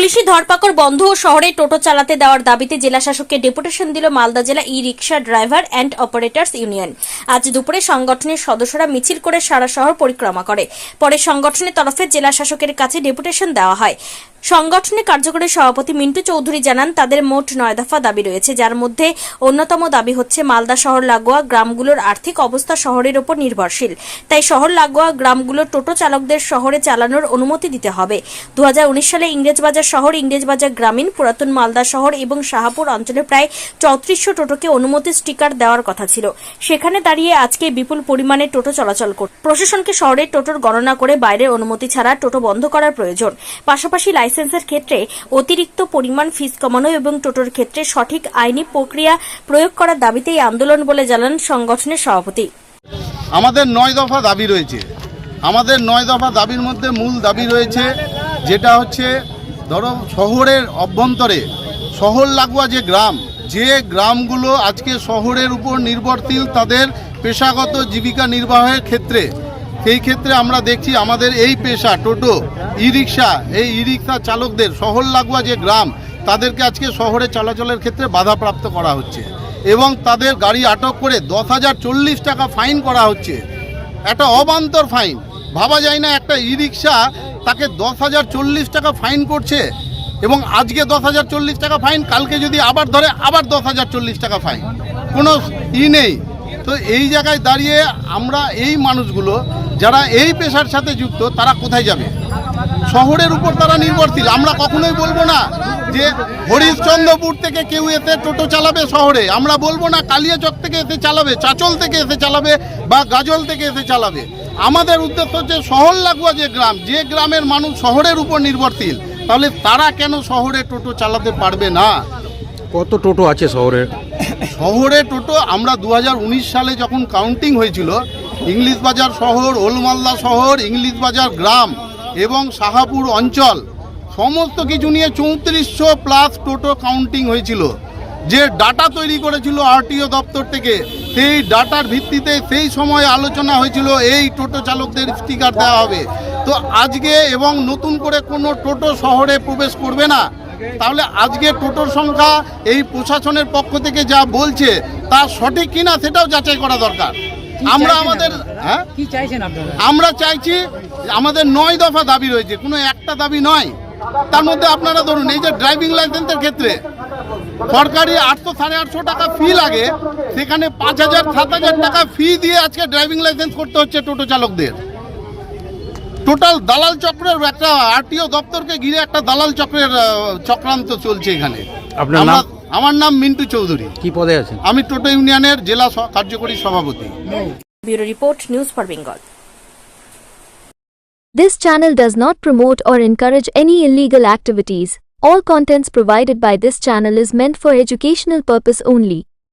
পুলিশি ধরপাকড় বন্ধ ও শহরে টোটো চালাতে দেওয়ার দাবিতে জেলা শাসককে ডেপুটেশন দিল মালদা জেলা E rickshaw driver and operators union. আজ দুপুরে সংগঠনের সদস্যরা মিছিল করে সারা শহর পরিক্রমা করে। পরে সংগঠনের তরফে জেলা শাসকের কাছে ডেপুটেশন দেওয়া হয়। সংগঠনের কার্যকরী সভাপতি মিন্টু চৌধুরী জানান, তাদের মোট নয় দফা দাবি রয়েছে, যার মধ্যে অন্যতম দাবি হচ্ছে মালদা শহর লাগোয়া গ্রামগুলোর আর্থিক অবস্থা শহরের ওপর নির্ভরশীল। তাই শহর লাগোয়া গ্রামগুলোর টোটো চালকদের শহরে চালানোর অনুমতি দিতে হবে। দুহাজার উনিশ সালে ইংরেজবাজার শহর ইংরেজবাজার গ্রামীণ, পুরাতন মালদা শহর এবং শাহাপুর অঞ্চলে প্রায় চৌত্রিশশো টোটোকে অনুমতি স্টিকার দেওয়ার কথা ছিল। সেখানে দাঁড়িয়ে আজকে বিপুল পরিমাণে টোটো চলাচল করে প্রশাসনকে শহরে টোটোর গণনা করে বাইরের অনুমতি ছাড়া টোটো বন্ধ করার প্রয়োজন। পাশাপাশি লাইসেন্সের ক্ষেত্রে অতিরিক্ত পরিমাণ ফিস কমানো এবং টোটোর ক্ষেত্রে সঠিক আইনি প্রক্রিয়া প্রয়োগ করার দাবিতে এই আন্দোলন বলে জানান সংগঠনের সভাপতি। আমাদের নয় দফা দাবি রয়েছে। আমাদের নয় দফা দাবির মধ্যে মূল দাবি রয়েছে যেটা হচ্ছে, ধরো, শহরের অভ্যন্তরে, শহর লাগোয়া যে গ্রাম, যে গ্রামগুলো আজকে শহরের উপর নির্ভরশীল তাদের পেশাগত জীবিকা নির্বাহের ক্ষেত্রে, সেই ক্ষেত্রে আমরা দেখছি আমাদের এই পেশা, টোটো ই রিক্সা এই ই রিক্সা চালকদের শহর লাগোয়া যে গ্রাম, তাদেরকে আজকে শহরে চলাচলের ক্ষেত্রে বাধাপ্রাপ্ত করা হচ্ছে। এবং তাদের গাড়ি আটক করে দশ হাজার চল্লিশ টাকা ফাইন করা হচ্ছে। একটা অবান্তর ফাইন। ভাবা যায় না একটা ই রিক্সা তাকে দশ হাজার চল্লিশ টাকা ফাইন করছে এবং আজকে দশ হাজার চল্লিশ টাকা ফাইন, কালকে যদি আবার ধরে, আবার দশ হাজার চল্লিশ টাকা ফাইন। কোনো ই নেই। তো এই জায়গায় দাঁড়িয়ে আমরা এই মানুষগুলো, যারা এই পেশার সাথে যুক্ত, তারা কোথায় যাবে? শহরের উপর তারা নির্ভরশীল। আমরা কখনোই বলব না যে হরিশ্চন্দ্রপুর থেকে কেউ এতে টোটো চালাবে শহরে। আমরা বলব না কালিয়াচক থেকে এসে চালাবে চাচল থেকে এসে চালাবে বা গাজল থেকে এসে চালাবে। আমাদের উদ্দেশ্য হচ্ছে শহর লাগোয়া যে গ্রাম যে গ্রামের মানুষ শহরের উপর নির্ভরশীল তাহলে তারা কেন শহরে টোটো চালাতে পারবে না? কত টোটো আছে শহরে? শহরে টোটো আমরা দু হাজার উনিশ সালে যখন কাউন্টিং হয়েছিল ইংলিশ বাজার শহর ওলমালদা শহর ইংলিশ বাজার গ্রাম এবং শাহাপুর অঞ্চল, সমস্ত কিছু নিয়ে চৌত্রিশশো প্লাস টোটো কাউন্টিং হয়েছিল। যে ডাটা তৈরি করেছিল আরটিও দপ্তর থেকে, সেই ডাটার ভিত্তিতে সেই সময় আলোচনা হয়েছিল, এই টোটো চালকদের স্টিকার দেওয়া হবে। তো আজকে এবং নতুন করে কোনো টোটো শহরে প্রবেশ করবে না, তাহলে আজকে টোটোর সংখ্যা এই প্রশাসনের পক্ষ থেকে যা বলছে, তা সঠিক কিনা সেটাও যাচাই করা দরকার। আমরা আমাদের হ্যাঁ? কি চাইছেন আপনারা? আমরা চাইছি আমাদের নয় দফা দাবি রয়েছে কোনো একটা দাবি নয়। তার মধ্যে আপনারা ধরুন এই যে ড্রাইভিং লাইসেন্সের ক্ষেত্রে সরকারি আটশো সাড়ে আটশো টাকা ফি লাগে সেখানে পাঁচ হাজার সাত হাজার টাকা ফি দিয়ে আজকে ড্রাইভিং লাইসেন্স করতে হচ্ছে টোটো চালকদের। টোটাল দালাল চক্রের একটা আরটিও দপ্তরকে ঘিরে একটা দালাল চক্রের চক্রান্ত চলছে এখানে। আপনার? আমার নাম মিন্টু চৌধুরী কি পদে আছেন আমি টোটো ইউনিয়নের জেলা স- কার্যকরী সভাপতি bureau report news for Bengal This channel does not promote or encourage any illegal activities. All contents provided by this channel is meant for educational purpose only.